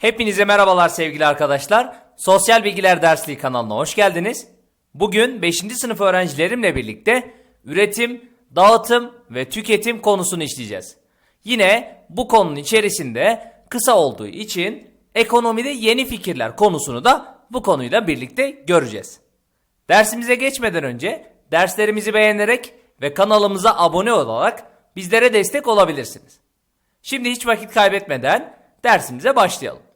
Hepinize merhabalar sevgili arkadaşlar. Sosyal Bilgiler Dersliği kanalına hoş geldiniz. Bugün 5. sınıf öğrencilerimle birlikte üretim, dağıtım ve tüketim konusunu işleyeceğiz. Yine bu konunun içerisinde kısa olduğu için ekonomide yeni fikirler konusunu da bu konuyla birlikte göreceğiz. Dersimize geçmeden önce derslerimizi beğenerek ve kanalımıza abone olarak bizlere destek olabilirsiniz. Şimdi hiç vakit kaybetmeden dersimize başlayalım.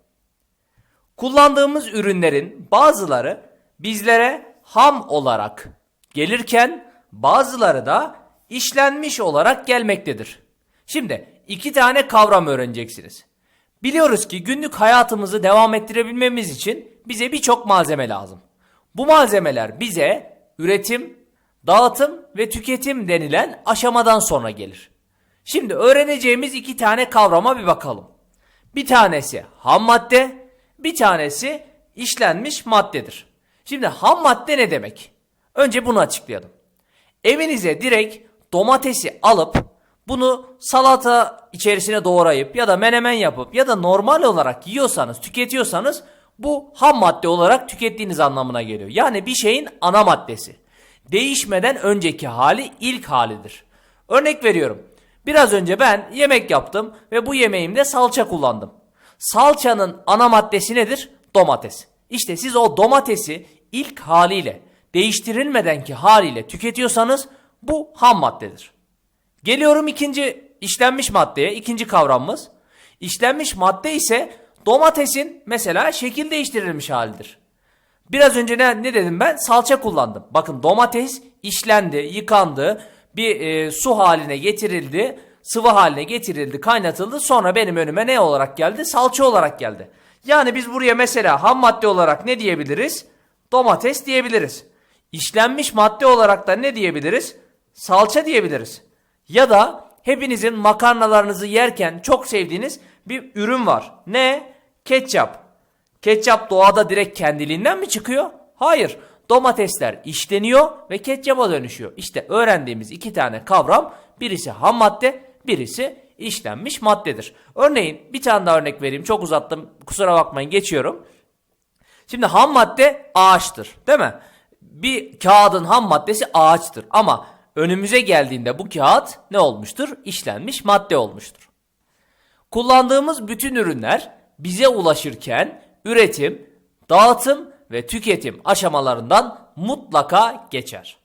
Kullandığımız ürünlerin bazıları bizlere ham olarak gelirken bazıları da işlenmiş olarak gelmektedir. Şimdi iki tane kavram öğreneceksiniz. Biliyoruz ki günlük hayatımızı devam ettirebilmemiz için bize birçok malzeme lazım. Bu malzemeler bize üretim, dağıtım ve tüketim denilen aşamadan sonra gelir. Şimdi öğreneceğimiz iki tane kavrama bir bakalım. Bir tanesi ham madde, bir tanesi işlenmiş maddedir. Şimdi ham madde ne demek? Önce bunu açıklayalım. Evinize direkt domatesi alıp bunu salata içerisine doğrayıp ya da menemen yapıp ya da normal olarak yiyorsanız, tüketiyorsanız bu ham madde olarak tükettiğiniz anlamına geliyor. Yani bir şeyin ana maddesi. Değişmeden önceki hali ilk halidir. Örnek veriyorum. Biraz önce ben yemek yaptım ve bu yemeğimde salça kullandım. Salçanın ana maddesi nedir? Domates. İşte siz o domatesi ilk haliyle, değiştirilmedenki haliyle tüketiyorsanız bu ham maddedir. Geliyorum ikinci işlenmiş maddeye, ikinci kavramımız. İşlenmiş madde ise domatesin mesela şekil değiştirilmiş halidir. Biraz önce ne, ne dedim ben? Salça kullandım. Bakın domates işlendi, yıkandı, bir e, su haline getirildi, sıvı haline getirildi, kaynatıldı. Sonra benim önüme ne olarak geldi? Salça olarak geldi. Yani biz buraya mesela ham madde olarak ne diyebiliriz? Domates diyebiliriz. İşlenmiş madde olarak da ne diyebiliriz? Salça diyebiliriz. Ya da hepinizin makarnalarınızı yerken çok sevdiğiniz bir ürün var. Ne? Ketçap. Ketçap doğada direkt kendiliğinden mi çıkıyor? Hayır. Domatesler işleniyor ve ketçapa dönüşüyor. İşte öğrendiğimiz iki tane kavram birisi ham madde, birisi işlenmiş maddedir. Örneğin bir tane daha örnek vereyim. Çok uzattım. Kusura bakmayın geçiyorum. Şimdi ham madde ağaçtır, değil mi? Bir kağıdın ham maddesi ağaçtır ama önümüze geldiğinde bu kağıt ne olmuştur? İşlenmiş madde olmuştur. Kullandığımız bütün ürünler bize ulaşırken üretim, dağıtım ve tüketim aşamalarından mutlaka geçer.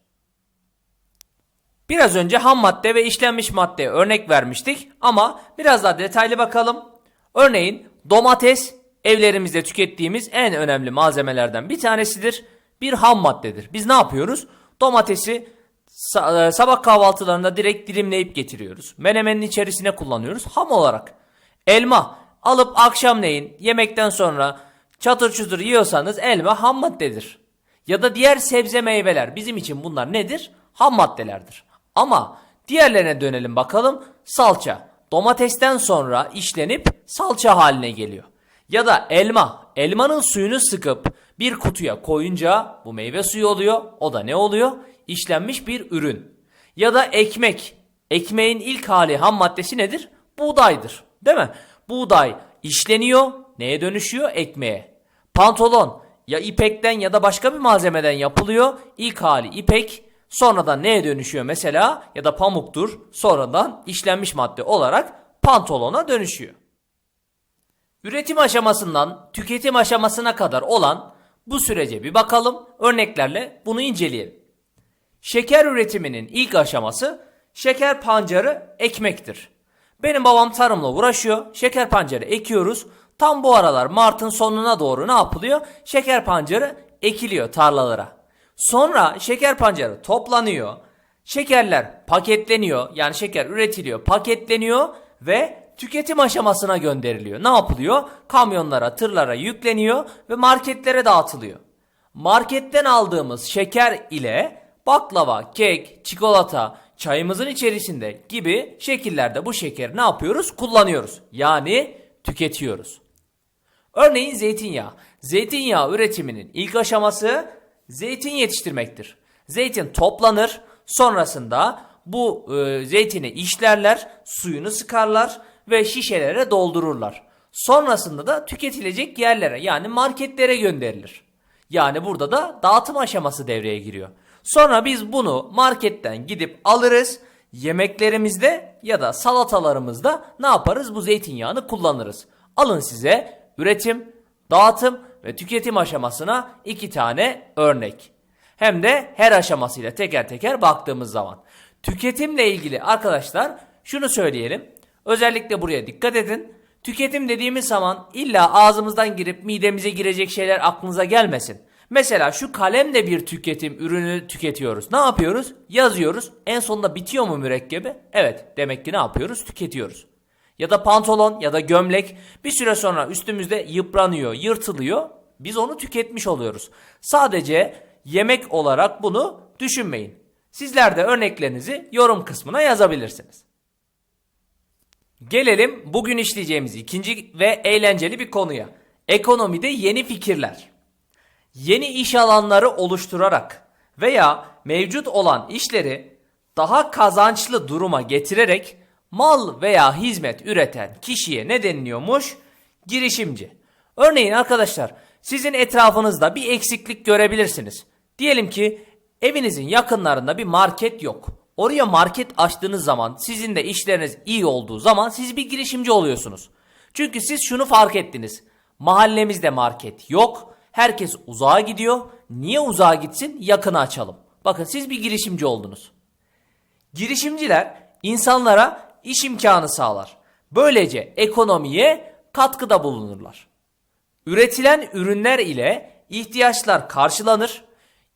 Biraz önce ham madde ve işlenmiş maddeye örnek vermiştik ama biraz daha detaylı bakalım. Örneğin domates evlerimizde tükettiğimiz en önemli malzemelerden bir tanesidir. Bir ham maddedir. Biz ne yapıyoruz? Domatesi e, sabah kahvaltılarında direkt dilimleyip getiriyoruz. Menemenin içerisine kullanıyoruz ham olarak. Elma alıp akşamleyin yemekten sonra çatır çutur yiyorsanız elma ham maddedir. Ya da diğer sebze meyveler bizim için bunlar nedir? Ham maddelerdir. Ama diğerlerine dönelim bakalım. Salça domatesten sonra işlenip salça haline geliyor. Ya da elma. Elmanın suyunu sıkıp bir kutuya koyunca bu meyve suyu oluyor. O da ne oluyor? İşlenmiş bir ürün. Ya da ekmek. Ekmeğin ilk hali ham maddesi nedir? Buğdaydır. Değil mi? Buğday işleniyor. Neye dönüşüyor? Ekmeğe. Pantolon ya ipekten ya da başka bir malzemeden yapılıyor. İlk hali ipek. Sonradan neye dönüşüyor mesela? Ya da pamuktur. Sonradan işlenmiş madde olarak pantolona dönüşüyor. Üretim aşamasından tüketim aşamasına kadar olan bu sürece bir bakalım. Örneklerle bunu inceleyelim. Şeker üretiminin ilk aşaması şeker pancarı ekmektir. Benim babam tarımla uğraşıyor. Şeker pancarı ekiyoruz. Tam bu aralar Mart'ın sonuna doğru ne yapılıyor? Şeker pancarı ekiliyor tarlalara. Sonra şeker pancarı toplanıyor. Şekerler paketleniyor. Yani şeker üretiliyor, paketleniyor ve tüketim aşamasına gönderiliyor. Ne yapılıyor? Kamyonlara, tırlara yükleniyor ve marketlere dağıtılıyor. Marketten aldığımız şeker ile baklava, kek, çikolata, çayımızın içerisinde gibi şekillerde bu şekeri ne yapıyoruz? Kullanıyoruz. Yani tüketiyoruz. Örneğin zeytinyağı. Zeytinyağı üretiminin ilk aşaması zeytin yetiştirmektir. Zeytin toplanır, sonrasında bu e, zeytini işlerler, suyunu sıkarlar ve şişelere doldururlar. Sonrasında da tüketilecek yerlere yani marketlere gönderilir. Yani burada da dağıtım aşaması devreye giriyor. Sonra biz bunu marketten gidip alırız. Yemeklerimizde ya da salatalarımızda ne yaparız? Bu zeytinyağını kullanırız. Alın size üretim, dağıtım ve tüketim aşamasına iki tane örnek. Hem de her aşamasıyla teker teker baktığımız zaman. Tüketimle ilgili arkadaşlar şunu söyleyelim. Özellikle buraya dikkat edin. Tüketim dediğimiz zaman illa ağzımızdan girip midemize girecek şeyler aklınıza gelmesin. Mesela şu kalem de bir tüketim ürünü tüketiyoruz. Ne yapıyoruz? Yazıyoruz. En sonunda bitiyor mu mürekkebi? Evet. Demek ki ne yapıyoruz? Tüketiyoruz. Ya da pantolon ya da gömlek bir süre sonra üstümüzde yıpranıyor, yırtılıyor. Biz onu tüketmiş oluyoruz. Sadece yemek olarak bunu düşünmeyin. Sizler de örneklerinizi yorum kısmına yazabilirsiniz. Gelelim bugün işleyeceğimiz ikinci ve eğlenceli bir konuya. Ekonomide yeni fikirler. Yeni iş alanları oluşturarak veya mevcut olan işleri daha kazançlı duruma getirerek mal veya hizmet üreten kişiye ne deniliyormuş? Girişimci. Örneğin arkadaşlar sizin etrafınızda bir eksiklik görebilirsiniz. Diyelim ki evinizin yakınlarında bir market yok. Oraya market açtığınız zaman sizin de işleriniz iyi olduğu zaman siz bir girişimci oluyorsunuz. Çünkü siz şunu fark ettiniz. Mahallemizde market yok. Herkes uzağa gidiyor. Niye uzağa gitsin? Yakını açalım. Bakın siz bir girişimci oldunuz. Girişimciler insanlara iş imkanı sağlar. Böylece ekonomiye katkıda bulunurlar. Üretilen ürünler ile ihtiyaçlar karşılanır.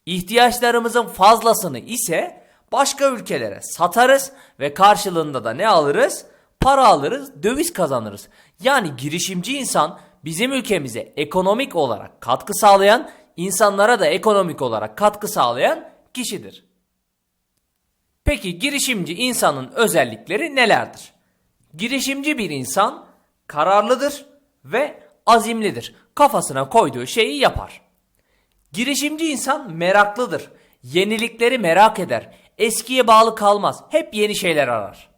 İhtiyaçlarımızın fazlasını ise başka ülkelere satarız ve karşılığında da ne alırız? Para alırız, döviz kazanırız. Yani girişimci insan bizim ülkemize ekonomik olarak katkı sağlayan, insanlara da ekonomik olarak katkı sağlayan kişidir. Peki girişimci insanın özellikleri nelerdir? Girişimci bir insan kararlıdır ve azimlidir. Kafasına koyduğu şeyi yapar. Girişimci insan meraklıdır. Yenilikleri merak eder. Eskiye bağlı kalmaz. Hep yeni şeyler arar.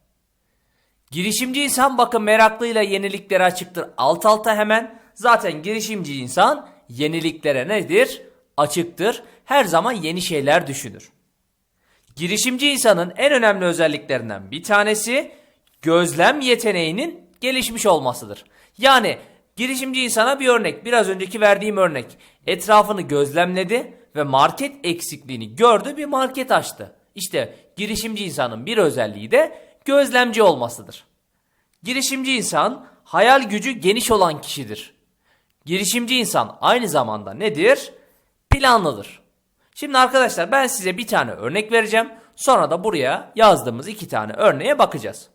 Girişimci insan bakın meraklıyla yeniliklere açıktır. Alt alta hemen. Zaten girişimci insan yeniliklere nedir? Açıktır. Her zaman yeni şeyler düşünür. Girişimci insanın en önemli özelliklerinden bir tanesi gözlem yeteneğinin gelişmiş olmasıdır. Yani girişimci insana bir örnek, biraz önceki verdiğim örnek. Etrafını gözlemledi ve market eksikliğini gördü, bir market açtı. İşte girişimci insanın bir özelliği de gözlemci olmasıdır. Girişimci insan hayal gücü geniş olan kişidir. Girişimci insan aynı zamanda nedir? Planlıdır. Şimdi arkadaşlar ben size bir tane örnek vereceğim. Sonra da buraya yazdığımız iki tane örneğe bakacağız.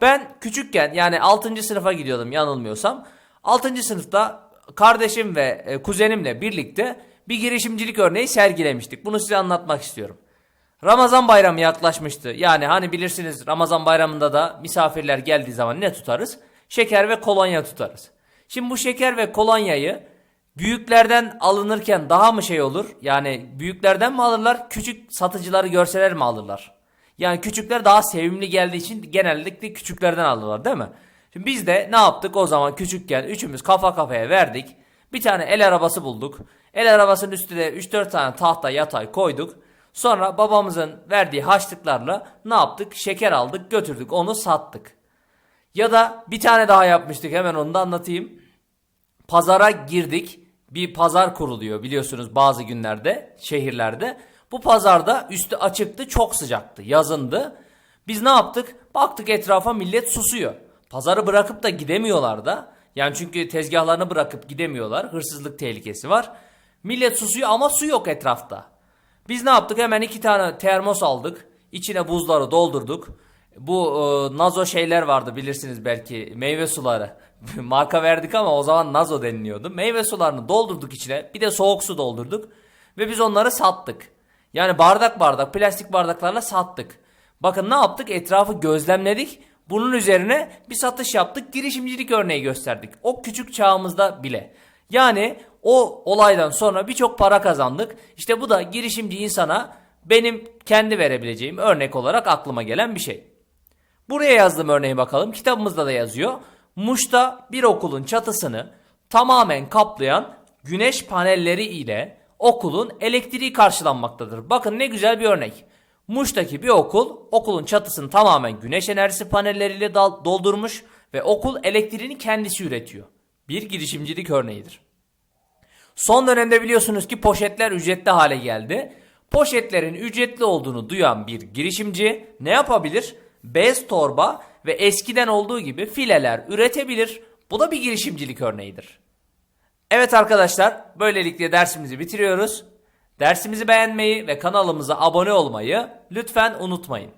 Ben küçükken yani 6. sınıfa gidiyordum yanılmıyorsam. 6. sınıfta kardeşim ve e, kuzenimle birlikte bir girişimcilik örneği sergilemiştik. Bunu size anlatmak istiyorum. Ramazan bayramı yaklaşmıştı. Yani hani bilirsiniz Ramazan bayramında da misafirler geldiği zaman ne tutarız? Şeker ve kolonya tutarız. Şimdi bu şeker ve kolonyayı büyüklerden alınırken daha mı şey olur? Yani büyüklerden mi alırlar? Küçük satıcıları görseler mi alırlar? Yani küçükler daha sevimli geldiği için genellikle küçüklerden alırlar değil mi? Şimdi biz de ne yaptık o zaman küçükken üçümüz kafa kafaya verdik. Bir tane el arabası bulduk. El arabasının üstüne 3-4 tane tahta yatay koyduk. Sonra babamızın verdiği haçlıklarla ne yaptık? Şeker aldık götürdük onu sattık. Ya da bir tane daha yapmıştık hemen onu da anlatayım. Pazara girdik. Bir pazar kuruluyor biliyorsunuz bazı günlerde şehirlerde. Bu pazarda üstü açıktı çok sıcaktı yazındı. Biz ne yaptık? Baktık etrafa millet susuyor. Pazarı bırakıp da gidemiyorlar da. Yani çünkü tezgahlarını bırakıp gidemiyorlar. Hırsızlık tehlikesi var. Millet susuyor ama su yok etrafta. Biz ne yaptık? Hemen iki tane termos aldık. İçine buzları doldurduk. Bu e, nazo şeyler vardı bilirsiniz belki meyve suları. Marka verdik ama o zaman nazo deniliyordu. Meyve sularını doldurduk içine. Bir de soğuk su doldurduk. Ve biz onları sattık. Yani bardak bardak plastik bardaklarla sattık. Bakın ne yaptık? Etrafı gözlemledik. Bunun üzerine bir satış yaptık. Girişimcilik örneği gösterdik. O küçük çağımızda bile. Yani o olaydan sonra birçok para kazandık. İşte bu da girişimci insana benim kendi verebileceğim örnek olarak aklıma gelen bir şey. Buraya yazdığım örneği bakalım. Kitabımızda da yazıyor. Muş'ta bir okulun çatısını tamamen kaplayan güneş panelleri ile okulun elektriği karşılanmaktadır. Bakın ne güzel bir örnek. Muş'taki bir okul okulun çatısını tamamen güneş enerjisi panelleriyle doldurmuş ve okul elektriğini kendisi üretiyor. Bir girişimcilik örneğidir. Son dönemde biliyorsunuz ki poşetler ücretli hale geldi. Poşetlerin ücretli olduğunu duyan bir girişimci ne yapabilir? Bez torba ve eskiden olduğu gibi fileler üretebilir. Bu da bir girişimcilik örneğidir. Evet arkadaşlar, böylelikle dersimizi bitiriyoruz. Dersimizi beğenmeyi ve kanalımıza abone olmayı lütfen unutmayın.